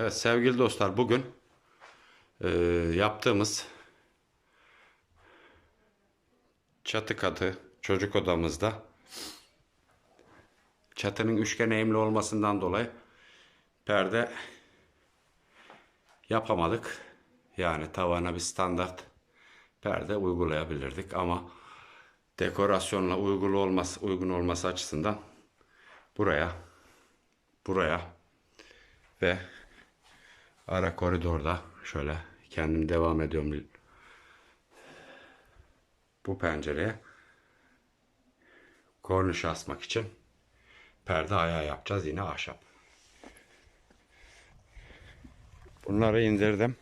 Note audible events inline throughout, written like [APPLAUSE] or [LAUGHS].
Evet sevgili dostlar bugün e, yaptığımız çatı katı çocuk odamızda çatının üçgen eğimli olmasından dolayı perde yapamadık. Yani tavana bir standart perde uygulayabilirdik ama dekorasyonla uygun olması, uygun olması açısından buraya buraya ve ara koridorda şöyle kendim devam ediyorum bu pencereye korniş asmak için perde ayağı yapacağız yine ahşap. Bunları indirdim.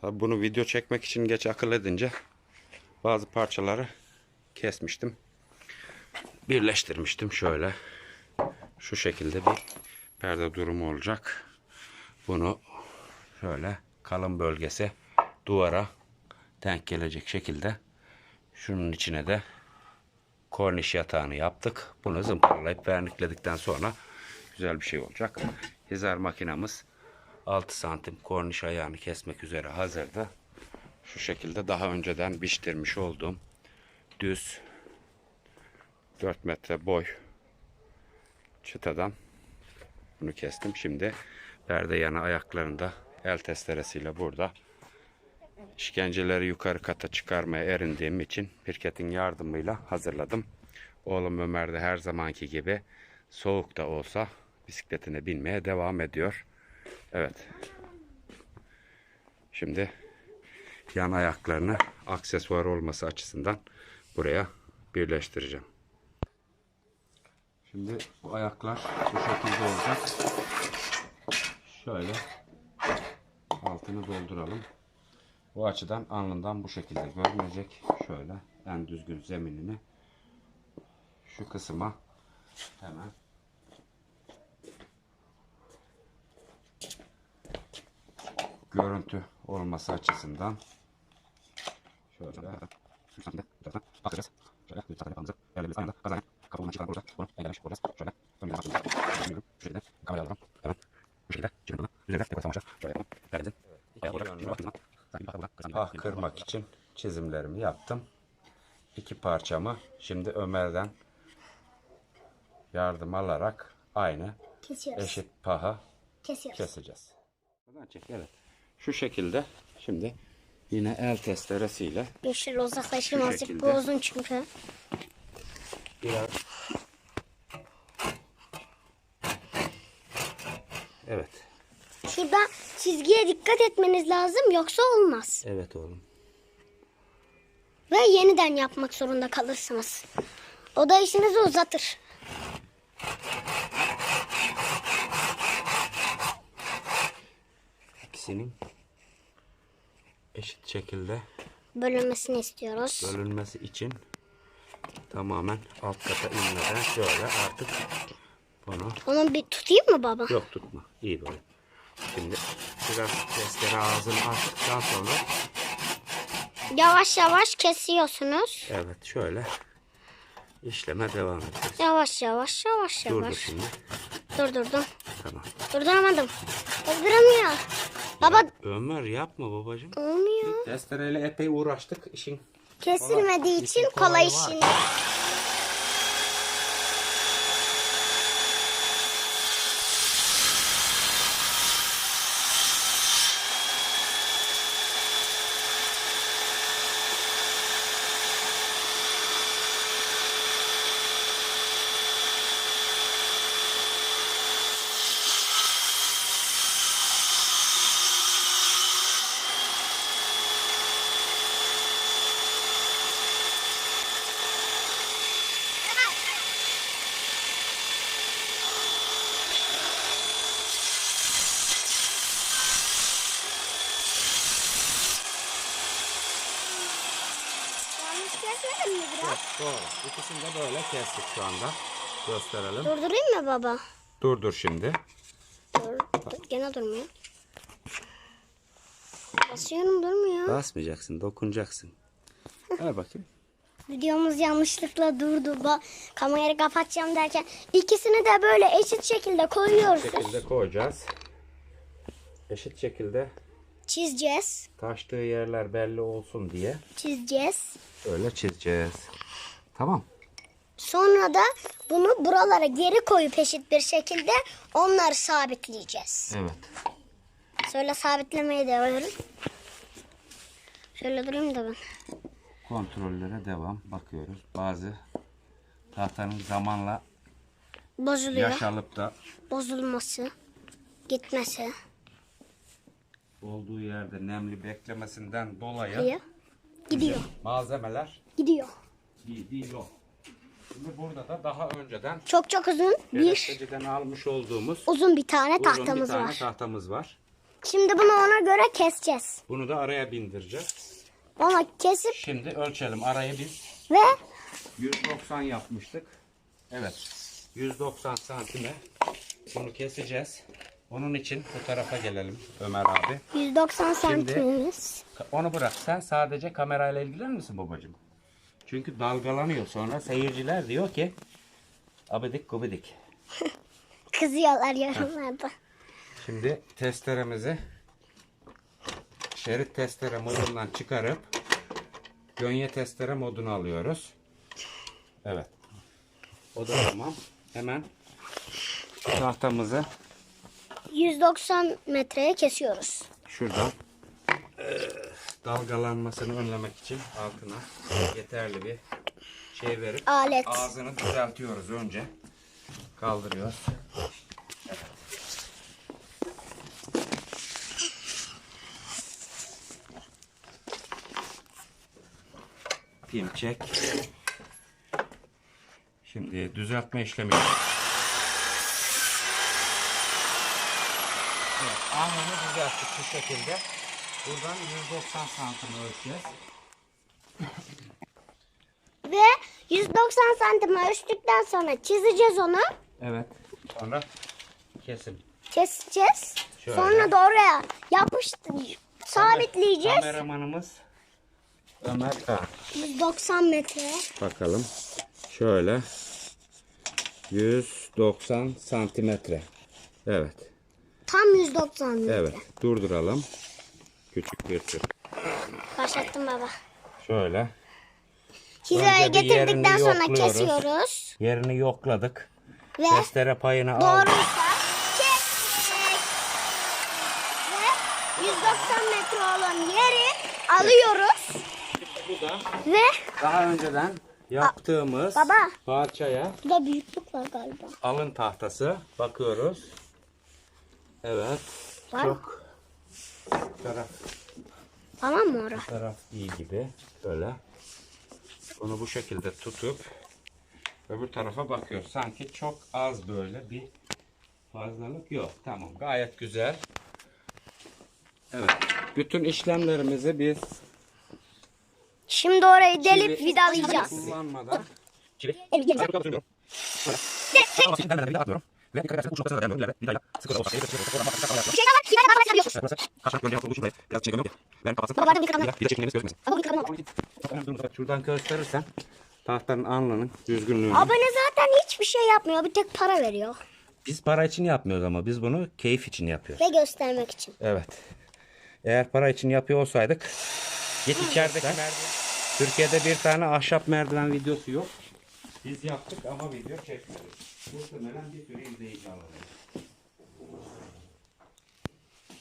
Tabii bunu video çekmek için geç akıl edince bazı parçaları kesmiştim. Birleştirmiştim şöyle. Şu şekilde bir perde durumu olacak. Bunu şöyle kalın bölgesi duvara denk gelecek şekilde şunun içine de korniş yatağını yaptık. Bunu zımparalayıp vernikledikten sonra güzel bir şey olacak. Hizar makinamız 6 santim korniş ayağını kesmek üzere hazırdı. Şu şekilde daha önceden biçtirmiş olduğum düz 4 metre boy çıtadan bunu kestim. Şimdi perde yana ayaklarında el testeresiyle burada işkenceleri yukarı kata çıkarmaya erindiğim için pirketin yardımıyla hazırladım. Oğlum Ömer de her zamanki gibi soğuk da olsa bisikletine binmeye devam ediyor. Evet. Şimdi yan ayaklarını aksesuar olması açısından buraya birleştireceğim. Şimdi bu ayaklar bu şekilde olacak. Şöyle altını dolduralım. Bu açıdan alnından bu şekilde görünecek. Şöyle en düzgün zeminini şu kısma hemen görüntü olması açısından şöyle bakacağız. Şöyle bir tane kazanın. Kapağından çıkan burada. Bunu engellemiş olacağız. Şöyle önümüze bakacağız. Bilmiyorum. Şu şekilde kamera alalım. Hemen bu şekilde çıkın bunu. Üzerine dekorasyon amaçlı. Şöyle yapalım. Perdemizin ayağı olacak. Şimdi baktığınız zaman sanki bir burada kazanıyor. Ah kırmak için çizimlerimi yaptım. İki parçamı şimdi Ömer'den yardım alarak aynı Kesiyoruz. eşit paha Kesiyoruz. keseceğiz. Buradan çek evet. Şu şekilde şimdi yine el testeresiyle Yeşil uzaklaşayım Şu azıcık. Bu şekilde. uzun çünkü. biraz Evet. Şurada çizgiye dikkat etmeniz lazım yoksa olmaz. Evet oğlum. Ve yeniden yapmak zorunda kalırsınız. O da işinizi uzatır. İkisinin eşit şekilde Bölünmesini istiyoruz. bölünmesi için tamamen alt kata inmeden şöyle artık bunu Onu bir tutayım mı baba? yok tutma. İyi böyle. Şimdi biraz testere ağzını açtıktan sonra Yavaş yavaş kesiyorsunuz. evet şöyle işleme devam edeceğiz. Yavaş yavaş yavaş Durdur yavaş. şimdi. Durdurdum. Tamam. Durduramadım. Durduramıyor. Baba Ömer yapma babacığım. olmuyor. Testereyle epey uğraştık. işin Kesilmediği için kolay kolayı var. Kesmedin mi biraz? Doğru. İkisini de böyle kestik şu anda. Gösterelim. Durdurayım mı baba? Dur dur şimdi. Dur, dur, gene durmuyor. Basıyorum durmuyor. Basmayacaksın, dokunacaksın. Ver bakayım. Videomuz yanlışlıkla durdu. Ba- Kamerayı kapatacağım derken ikisini de böyle eşit şekilde koyuyoruz. şekilde koyacağız. Eşit şekilde Çizeceğiz. taştığı yerler belli olsun diye Çizeceğiz. Öyle çizeceğiz. Tamam. Sonra da bunu buralara geri koyup eşit bir şekilde onları sabitleyeceğiz. Evet. Şöyle sabitlemeye devam ediyoruz. Şöyle durayım da ben. Kontrollere devam. Bakıyoruz. Bazı tahtanın zamanla Bozuluyor. yaşalıp da Bozulması. Gitmesi. olduğu yerde nemli beklemesinden dolayı Hayır. Gidiyor. malzemeler Gidiyor. gidiyor. Şimdi burada da daha önceden Çok çok uzun bir Şerefsizden almış olduğumuz uzun bir tane uzun tahtamız bir tane var. tahtamız var. Şimdi bunu ona göre keseceğiz. Bunu da araya bindireceğiz. Ona kesip Şimdi ölçelim. Arayı biz ve 190 yapmıştık. Evet. 190 santime bunu keseceğiz. Onun için bu tarafa gelelim Ömer abi. 190 santimimiz. Onu bırak. Sen sadece kamerayla ilgilenir misin babacığım? Çünkü dalgalanıyor. Sonra seyirciler diyor ki abidik gubidik. [LAUGHS] Kızıyorlar yorumlarda. Şimdi testeremizi şerit testere modundan çıkarıp gönye testere moduna alıyoruz. Evet. O da tamam. Hemen tahtamızı 190 metreye kesiyoruz. şuradan eee, dalgalanmasını önlemek için altına yeterli bir şey verip Alet. ağzını düzeltiyoruz önce. Kaldırıyoruz. Pim çek. Şimdi düzeltme işlemi. Evet, alnını düzelttik bu şekilde. Buradan 190 santim ölçeceğiz. Ve 190 santim ölçtükten sonra çizeceğiz onu. Evet. Sonra kesim. Keseceğiz. Şöyle. Sonra da oraya yapıştır. Sabitleyeceğiz. Kameramanımız Ömer Kağan. 190 metre. Bakalım. Şöyle. 190 santimetre. Evet. Tam 190 metre. Evet. Durduralım. Küçük bir tür. Başlattım baba. Şöyle. Hizaya getirdikten sonra kesiyoruz. Yerini yokladık. Ve Testere payını aldık. doğruysa kestik. Ve 190 metre olan yeri alıyoruz. Bu da Ve daha önceden yaptığımız Baba. parçaya burada büyüklük var galiba. alın tahtası. Bakıyoruz. Evet. Var? Çok taraf Tamam mı ora? taraf iyi gibi. Böyle. Bunu bu şekilde tutup öbür tarafa bakıyoruz. Sanki çok az böyle bir fazlalık yok. Tamam gayet güzel. Evet. Bütün işlemlerimizi biz Şimdi orayı delip çivi- vidalayacağız. çivi kullanmadan çivi Evet, evet. Ve dikkat ederseniz uç noktasına dayanıyorum. İleride vidayla sıkı da olsa. Bir şey daha var. Yine de yapıyorsun. Burası karşılık göndeği olduğu için buraya biraz içine gömüyorum ki. Ben kapatsın. Baba, ben bir kadın- Vida vida çekimlerimiz gözükmesin. Ama Çok önemli durumda. Şuradan gösterirsen tahtanın alnının düzgünlüğünü. Abone zaten hiçbir şey yapmıyor. Bir tek para veriyor. Biz para için yapmıyoruz ama biz bunu keyif için yapıyoruz. Ve göstermek için. Evet. Eğer para için yapıyor olsaydık git içerideki merdiven. Türkiye'de bir tane ahşap merdiven videosu yok. Biz yaptık ama video çekmedik. Muhtemelen bir sürü izleyici alırız.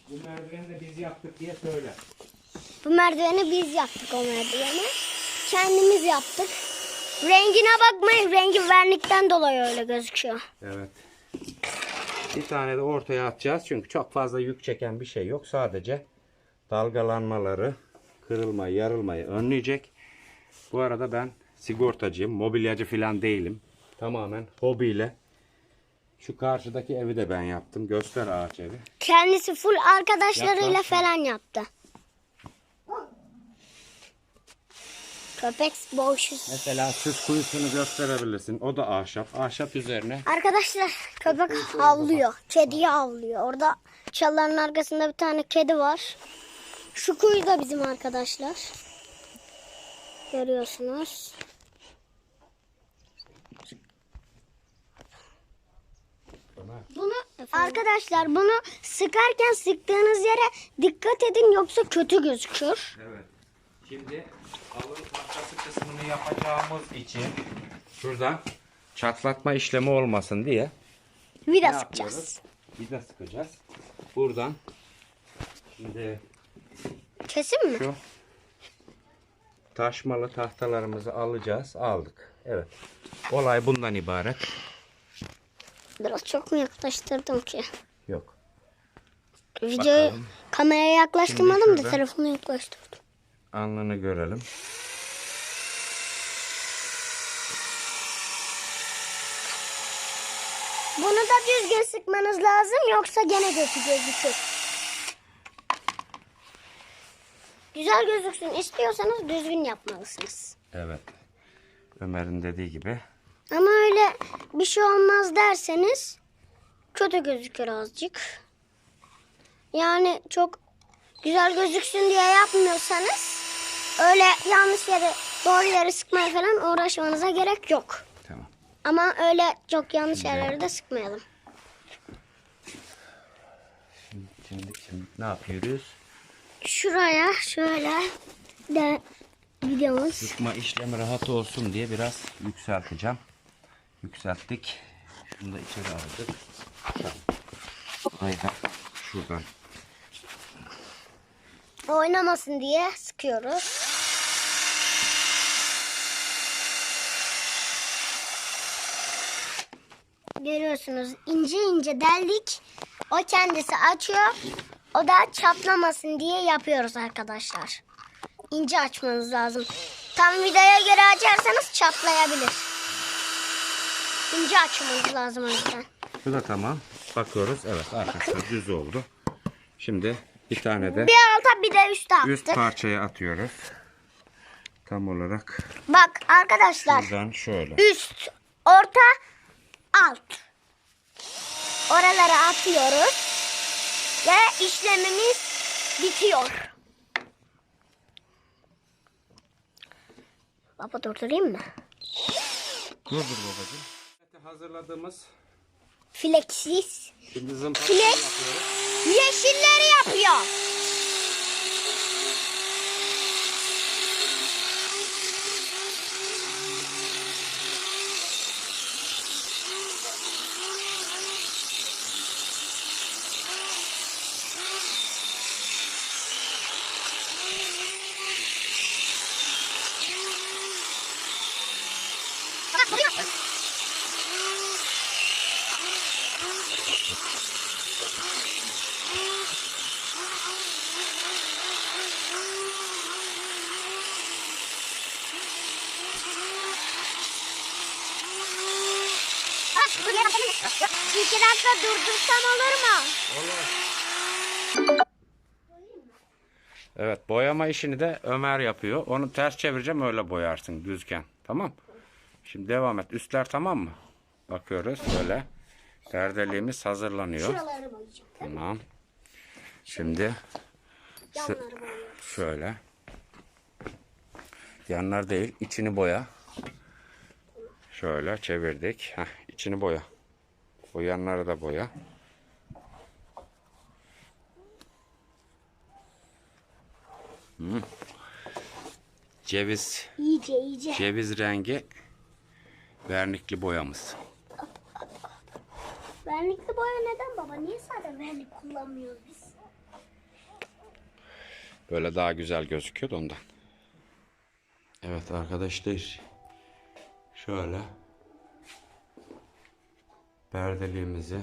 Bu merdiveni de biz yaptık diye söyle. Bu merdiveni biz yaptık o merdiveni. Kendimiz yaptık. Rengine bakmayın. Rengi vernikten dolayı öyle gözüküyor. Evet. Bir tane de ortaya atacağız çünkü çok fazla yük çeken bir şey yok. Sadece dalgalanmaları, kırılmayı, yarılmayı önleyecek. Bu arada ben sigortacıyım, mobilyacı falan değilim. Tamamen hobiyle. Şu karşıdaki evi de ben yaptım. Göster ağaç evi. Kendisi full arkadaşlarıyla Yaklaş. falan yaptı. Köpek boğuşuz. Mesela süs kuyusunu gösterebilirsin. O da ahşap. Ahşap üzerine Arkadaşlar köpek havlıyor. Kediyi havlıyor. Orada çalıların arkasında bir tane kedi var. Şu kuyu da bizim arkadaşlar. Görüyorsunuz. Bunu arkadaşlar bunu sıkarken sıktığınız yere dikkat edin yoksa kötü gözükür. Evet. Şimdi alın parçası kısmını yapacağımız için şuradan çatlatma işlemi olmasın diye Vida ne sıkacağız. yapıyoruz? Vida sıkacağız. Buradan şimdi Kesin mi? şu taşmalı tahtalarımızı alacağız. Aldık. Evet. Olay bundan ibaret. Biraz çok mu yaklaştırdım ki? Yok. Videoyu Bakalım. kameraya yaklaştırmadım da şurada- telefonu yaklaştırdım. Alnını görelim. Bunu da düzgün sıkmanız lazım yoksa gene kötü gözükür. Güzel gözüksün istiyorsanız düzgün yapmalısınız. Evet. Ömer'in dediği gibi. Ama öyle bir şey olmaz derseniz kötü gözükür azıcık. Yani çok güzel gözüksün diye yapmıyorsanız öyle yanlış yere doğru yere sıkmaya falan uğraşmanıza gerek yok. Tamam. Ama öyle çok yanlış yerlere de sıkmayalım. Şimdi, şimdi ne yapıyoruz? Şuraya şöyle de videomuz. Sıkma işlemi rahat olsun diye biraz yükselteceğim. Yükselttik. Şunu da içeri aldık. Burayı da şuradan. Oynamasın diye sıkıyoruz. Görüyorsunuz ince ince deldik. O kendisi açıyor. O da çatlamasın diye yapıyoruz arkadaşlar. İnce açmanız lazım. Tam vidaya göre açarsanız çatlayabilir. İnce açmanız lazım o yüzden. Bu da tamam. Bakıyoruz. Evet arkası düz oldu. Şimdi bir tane de Bir alta bir de üstte üst attık. parçayı atıyoruz. Tam olarak Bak arkadaşlar. buradan şöyle. üst, orta, alt. Oralara atıyoruz. Ve işlemimiz bitiyor. Baba durdurayım mı? Dur dur babacığım. Hazırladığımız Fleksiz. şimdi Flex. yapıyoruz. Yeşilleri yapıyor. İki dakika durdursam olur mu? Evet boyama işini de Ömer yapıyor. Onu ters çevireceğim öyle boyarsın düzken. Tamam. Şimdi devam et. Üstler tamam mı? Bakıyoruz böyle. Perdeliğimiz hazırlanıyor. Şuraları boyayacağım. Tamam. Şimdi şöyle. Yanlar değil, içini boya. Şöyle çevirdik. Heh, içini boya. Yanları da boya. Hı. Ceviz, İyice iyice. ceviz rengi vernikli boyamız. Vernikli boya neden baba? Niye sadece vernik kullanmıyoruz biz? Böyle daha güzel gözüküyor da ondan. Evet arkadaşlar. Şöyle perdeliğimizi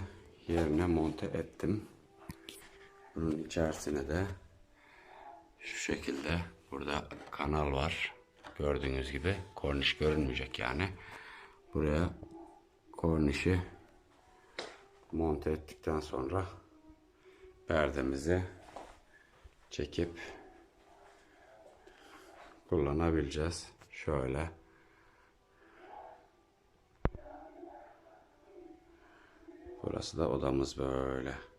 yerine monte ettim. Bunun içerisine de şu şekilde burada kanal var. Gördüğünüz gibi korniş görünmeyecek yani. Buraya kornişi monte ettikten sonra perdemizi çekip kullanabileceğiz. Şöyle. Burası da odamız böyle.